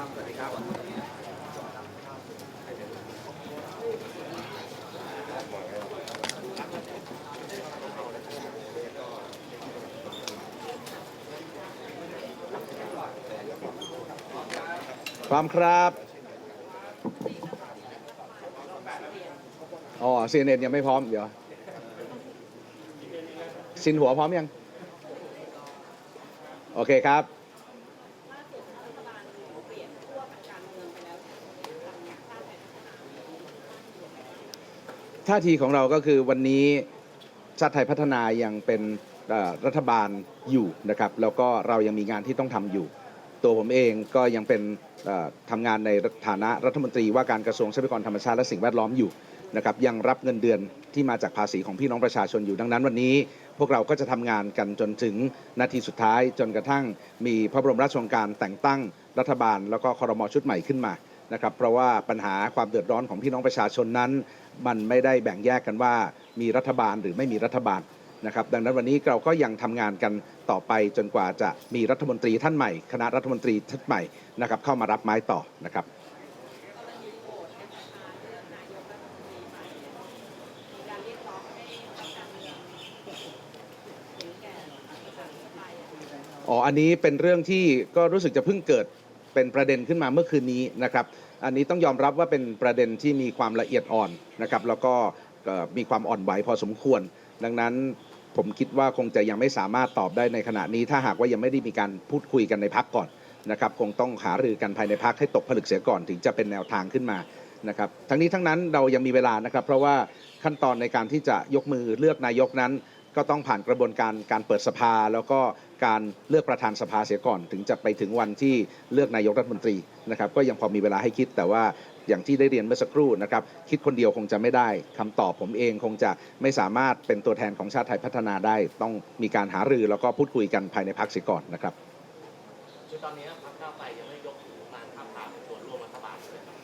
พร้อมครับอ๋อซีเน็ตยังไม่พร้อม เดี๋ยวสินหัวพร้อมยัง โอเคครับ ท่าทีของเราก็คือวันนี้ชาติไทยพัฒนายังเป็นรัฐบาลอยู่นะครับแล้วก็เรายังมีงานที่ต้องทำอยู่ ตัวผมเองก็ยังเป็นเอ่อทำงานในฐานะรัฐมนตรีว่าการกระทรวงทรัพยากรธรรมชาติและสิ่งแวดล้อมอยู่นะครับยังรับเงินเดือนที่มาจากภาษีของพี่น้องประชาชนอยู่ดังนั้นวันนี้ พวกเราก็จะทำงานกันจนถึงนาทีสุดท้าย จนกระทั่งมีพระบรมราชโองการแต่งตั้งรัฐบาลแล้วก็คอรมอชุดใหม่ขึ้นมา นะครับเพราะว่าปัญหาความเดือดร้อนของพี่น้องประชาชนนั้น มันไม่ได้แบ่งแยกกันว่ามีรัฐบาลหรือไม่มีรัฐบาลนะครับดังนั้นวันนี้เราก็ยังทำงานกันต่อไปจนกว่าจะมีรัฐมนตรีท่านใหม่ คณะรัฐมนตรีท่านใหม่นะครับเข้ามารับไม้ต่อนะครับอ๋ออันนี้เป็นเรื่องที่ก็รู้สึกจะเพิ่งเกิด เป็นประเด็นขึ้นมาเมื่อคืนนี้นะครับ อันนี้ต้องยอมรับว่าเป็นประเด็นที่มีความละเอียดอ่อนนะครับแล้วก็มีความอ่อนไหวพอสมควร ดังนั้นผมคิดว่าคงจะยังไม่สามารถตอบได้ในขณะนี้ ถ้าหากว่ายังไม่ได้มีการพูดคุยกันในพักก่อนนะครับคงต้องหารือกันภายในพักให้ตกผลึกเสียก่อนถึงจะเป็นแนวทางขึ้นมานะครับทั้งนี้ทั้งนั้นเรายังมีเวลานะครับ เพราะว่าขั้นตอนในการที่จะยกมือเลือกนายกนั้น ก็ต้องผ่านกระบวนการการเปิดสภา แล้วก็การเลือกประธานสภาเสียก่อน ถึงจะไปถึงวันที่เลือกนายกรัฐมนตรีนะครับก็ยังพอมีเวลาให้คิดแต่ว่าอย่างที่ได้เรียนเมื่อสักครู่นะครับคิดคนเดียวคงจะไม่ได้คำตอบผมเองคงจะไม่สามารถเป็นตัวแทนของชาติไทยพัฒนาได้ ต้องมีการหารือแล้วก็พูดคุยกันภายในพักเสียก่อนนะครับคือตอนนี้พรรคก้าวไกลยังไม่ยกหูการท้าบทามเป็นส่วนร่วมรัฐบาลเลยครับ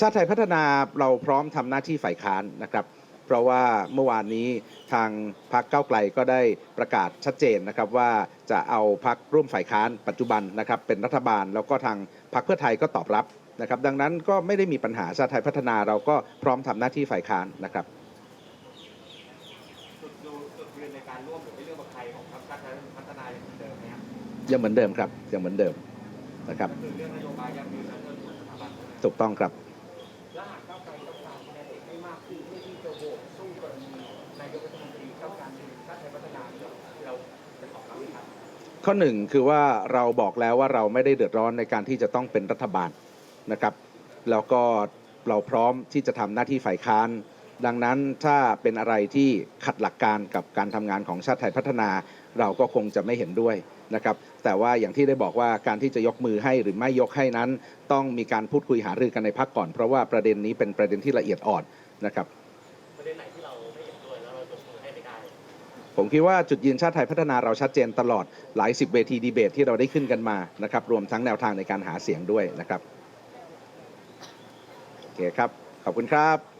ชาติไทยพัฒนาเราพร้อมทำหน้าที่ฝ่ายค้านนะครับ เพราะว่าเมื่อวานนี้ทางพรรคก้าไกลก็ได้ประกาศชัดเจนนะครับว่าจะเอาพรรคร่วมฝ่ายค้านปัจจุบันนะครับเป็นรัฐบาลแล้วก็ทางพรรคเพื่อไทยก็ตอบรับนะครับ ดังนั้นก็ไม่ได้มีปัญหาชาติไทยพัฒนาเราก็พร้อมทำหน้าที่ฝ่ายค้านนะครับจุดดูจุดยืนในการร่วมหรือไม่ร่วมกับใครของเหมือนเดิมครับยังเหมือนเดิมนะครับถูกต้องครับ หากก้าวไกลต้องการคะแนนเสียงให้มากขึ้นเพื่อที่จะโหวตสู้กรณีนายกรัฐมนตรีเข้าการเมืองชาติไทยพัฒนาเราเราจะตอบรับไหมครับ ข้อหนึ่งคือว่าเราบอกแล้วว่าเราไม่ได้เดือดร้อนในการที่จะต้องเป็นรัฐบาลนะครับแล้วก็เราพร้อมที่จะทำหน้าที่ฝ่ายค้าน ดังนั้นถ้าเป็นอะไรที่ขัดหลักการกับการทำงานของชาติไทยพัฒนา เราก็คงจะไม่เห็นด้วยนะครับ แต่ว่าอย่างที่ได้บอกว่าการที่จะยกมือให้หรือไม่ยกให้นั้น ต้องมีการพูดคุยหารือกันในพักก่อน เพราะว่าประเด็นนี้เป็นประเด็นที่ละเอียดอ่อนนะครับประเด็นไหนที่เราไม่เห็นด้วยแล้วเรายกมือให้ไม่ได้ผมคิดว่าจุดยืนชาติไทยพัฒนาเราชัดเจนตลอดหลายสิบเวทีดีเบตที่เราได้ขึ้นกันมานะครับรวมทั้งแนวทางในการหาเสียงด้วยนะครับโอเคครับขอบคุณครับ